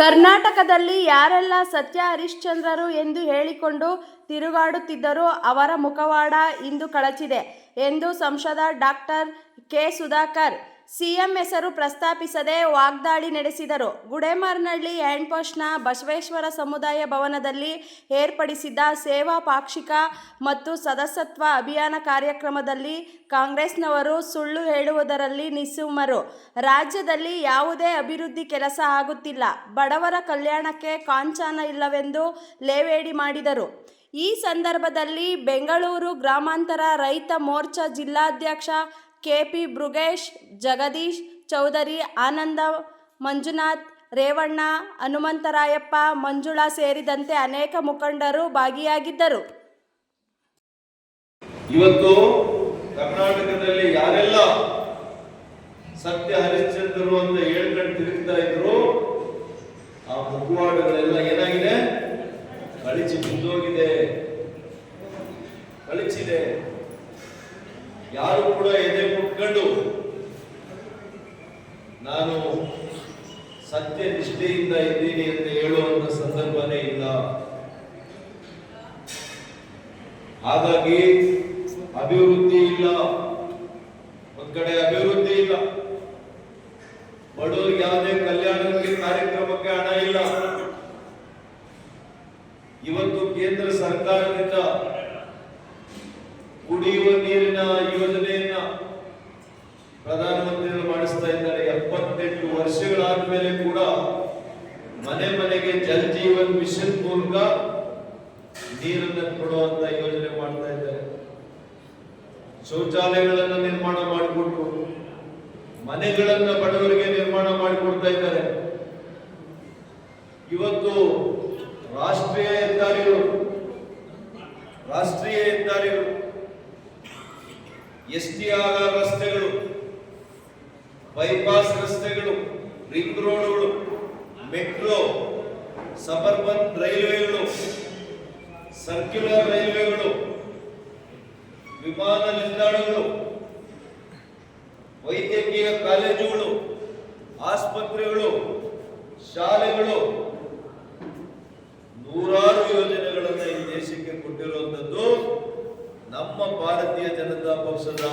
ಕರ್ನಾಟಕದಲ್ಲಿ ಯಾರೆಲ್ಲ ಸತ್ಯ ಹರಿಶ್ಚಂದ್ರರು ಎಂದು ಹೇಳಿಕೊಂಡು ತಿರುಗಾಡುತ್ತಿದ್ದರೋ ಅವರ ಮುಖವಾಡ ಇಂದು ಕಳಚಿದೆ ಎಂದು ಸಂಸದ ಡಾಕ್ಟರ್ ಕೆ ಸುಧಾಕರ್ ಸಿಎಂ ಹೆಸರು ಪ್ರಸ್ತಾಪಿಸದೆ ವಾಗ್ದಾಳಿ ನಡೆಸಿದರು. ಗುಡೇಮಾರನಹಳ್ಳಿ ಹ್ಯಾಂಡ್ಪೋಸ್ಟ್ನ ಬಸವೇಶ್ವರ ಸಮುದಾಯ ಭವನದಲ್ಲಿ ಏರ್ಪಡಿಸಿದ್ದ ಸೇವಾ ಪಾಕ್ಷಿಕ ಮತ್ತು ಸದಸ್ಯತ್ವ ಅಭಿಯಾನ ಕಾರ್ಯಕ್ರಮದಲ್ಲಿ ಕಾಂಗ್ರೆಸ್ನವರು ಸುಳ್ಳು ಹೇಳುವುದರಲ್ಲಿ ನಿಸ್ಸುಮರು ರಾಜ್ಯದಲ್ಲಿ ಯಾವುದೇ ಅಭಿವೃದ್ಧಿ ಕೆಲಸ ಆಗುತ್ತಿಲ್ಲ. ಬಡವರ ಕಲ್ಯಾಣಕ್ಕೆ ಕಾಂಚಾನ ಇಲ್ಲವೆಂದು ಲೇವೇಡಿ ಮಾಡಿದರು. ಈ ಸಂದರ್ಭದಲ್ಲಿ ಬೆಂಗಳೂರು ಗ್ರಾಮಾಂತರ ರೈತ ಮೋರ್ಚಾ ಜಿಲ್ಲಾಧ್ಯಕ್ಷ ಕೆಪಿ ಬೃಗೇಶ್, ಜಗದೀಶ್ ಚೌಧರಿ, ಆನಂದ, ಮಂಜುನಾಥ್, ರೇವಣ್ಣ, ಹನುಮಂತರಾಯಪ್ಪ, ಮಂಜುಳಾ ಸೇರಿದಂತೆ ಅನೇಕ ಮುಖಂಡರು ಭಾಗಿಯಾಗಿದ್ದರು. ಇವತ್ತು ಕರ್ನಾಟಕದಲ್ಲಿ ಯಾರೆಲ್ಲ ಸತ್ಯ ಹರಿಶ್ಚಂದ್ರರು ಅಂತ ಹೇಳ್ಕೊಂಡು ತಿರುಗ್ತಾ ಇದ್ರು, ಆ ಮುಖವಾಡಗಳೆಲ್ಲ ಏನಾಗಿದೆ? ಕಳಿಚಿ ಮುಂದೋಗಿದೆ ಕಳಿಚಿದೆ. ಯಾರು ಕೂಡ ಎದೆ ಮುಟ್ಕೊಂಡು ನಾನು ಸತ್ಯ ನಿಷ್ಠೆಯಿಂದ ಇದ್ದೀನಿ ಅಂತ ಹೇಳುವಂತ ಸಂದರ್ಭನೇ ಇಲ್ಲ. ಹಾಗಾಗಿ ಅಭಿವೃದ್ಧಿ ಇಲ್ಲ. ಒಂದ್ ಕಡೆ ಅಭಿವೃದ್ಧಿ ಇಲ್ಲ. ಬಡವರಿಗೆ ಯಾವುದೇ ಕಲ್ಯಾಣಕ್ಕೆ ಕಾರ್ಯಕ್ರಮಕ್ಕೆ ಹಣ ಇಲ್ಲ. ಇವತ್ತು ಕೇಂದ್ರ ಸರ್ಕಾರದಿಂದ ಕುಡಿಯುವ ವರ್ಷಗಳಾದ ಮೇಲೆ ಕೂಡ ಮನೆ ಮನೆಗೆ ಜಲ್ ಜೀವನ್ ಮಿಷನ್ ಮೂಲಕ ನೀರನ್ನು ಕೊಡುವಂತ ಯೋಜನೆ ಮಾಡ್ತಾ ಇದ್ದಾರೆ. ಶೌಚಾಲಯಗಳನ್ನು ನಿರ್ಮಾಣ ಮಾಡಿಕೊಟ್ಟು ಮನೆಗಳನ್ನ ಬಡವರಿಗೆ ನಿರ್ಮಾಣ ಮಾಡಿಕೊಡ್ತಾ ಇದ್ದಾರೆ. ಇವತ್ತು ರಾಷ್ಟ್ರೀಯ ಹೆದ್ದಾರಿಗಳು ರಾಷ್ಟ್ರೀಯ ಹೆದ್ದಾರಿಗಳು, ಎಸ್ ಟಿ ಆರ್ ರಸ್ತೆಗಳು ಬೈಪಾಸ್ ರಸ್ತೆಗಳು ರಿಂಗ್ ರೋಡ್ಗಳು ಮೆಟ್ರೋ ಸಬರ್ಬನ್ ರೈಲ್ವೆಗಳು ಸರ್ಕ್ಯುಲರ್ ರೈಲ್ವೆಗಳು ವಿಮಾನ ನಿಲ್ದಾಣಗಳು, ವೈದ್ಯಕೀಯ ಕಾಲೇಜುಗಳು, ಆಸ್ಪತ್ರೆಗಳು, ಶಾಲೆಗಳು. ನೂರಾರು ಯೋಜನೆಗಳನ್ನು ಈ ದೇಶಕ್ಕೆ ಕೊಟ್ಟಿರುವಂತದ್ದು ನಮ್ಮ ಭಾರತೀಯ ಜನತಾ ಪಕ್ಷದ